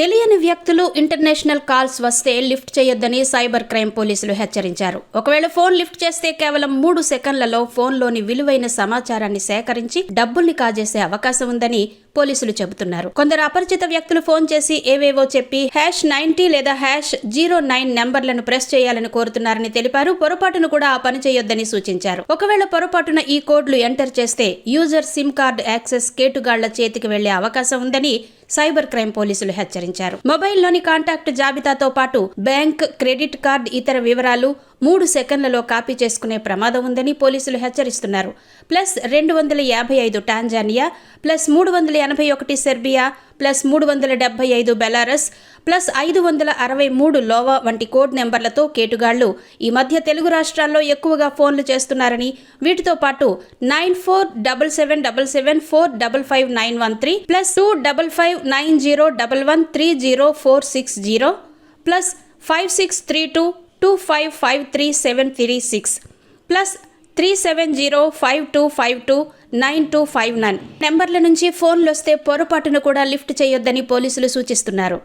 తెలియని వ్యక్తులు international calls వస్తే లిఫ్ట్ చేయొద్దని సైబర్ క్రైమ్ పోలీసులు హెచ్చరించారు. ఒకవేళ ఫోన్ లిఫ్ట్ చేస్తే కేవలం మూడు సెకండ్లలో ఫోన్లోని విలువైన సమాచారాన్ని సేకరించి డబ్బుల్ని కాజేసే అవకాశం ఉందని పోలీసులు చెబుతున్నారు. కొందరు అపరిచిత వ్యక్తులు ఫోన్ చేసి ఏవేవో చెప్పి హ్యాష్ నైన్టీ లేదా హ్యాష్ జీరో నైన్ నెంబర్లను ప్రెస్ చేయాలని కోరుతున్నారని తెలిపారు. పొరపాటును కూడా ఆ పని చేయొద్దని సూచించారు. ఒకవేళ పొరపాటున ఈ కోడ్లు ఎంటర్ చేస్తే యూజర్ సిమ్ కార్డ్ యాక్సెస్ కేటుగాళ్ళ చేతికి వెళ్ళే అవకాశం ఉందని సైబర్ క్రైమ్ పోలీసులు హెచ్చరించారు. మొబైల్లోని కాంటాక్ట్ జాబితాతో పాటు బ్యాంక్ క్రెడిట్ కార్డ్ ఇతర వివరాలు మూడు సెకండ్లలో కాపీ చేసుకునే ప్రమాదం ఉందని పోలీసులు హెచ్చరిస్తున్నారు. ప్లస్ రెండు వందల యాభై ఐదు టాంజానియా ప్లస్ మూడు వందల ఎనభై ఒకటి సెర్బియా ప్లస్ మూడు వందల డెబ్బై ఐదు బెలారస్ ప్లస్ ఐదు వందల అరవై మూడు లోవా వంటి కోడ్ నెంబర్లతో కేటుగాళ్ళు ఈ మధ్య తెలుగు రాష్ట్రాల్లో ఎక్కువగా ఫోన్లు చేస్తున్నారని వీటితో పాటు nine four double seven double seven four double five nine one three plus two double five nine zero double one three zero four six zero plus five six three two two five five three seven three six plus three seven zero five two five two nine two five nine నెంబర్ల నుంచి ఫోన్లు వస్తే పొరపాటును కూడా lift చేయొద్దని పోలీసులు సూచిస్తున్నారు.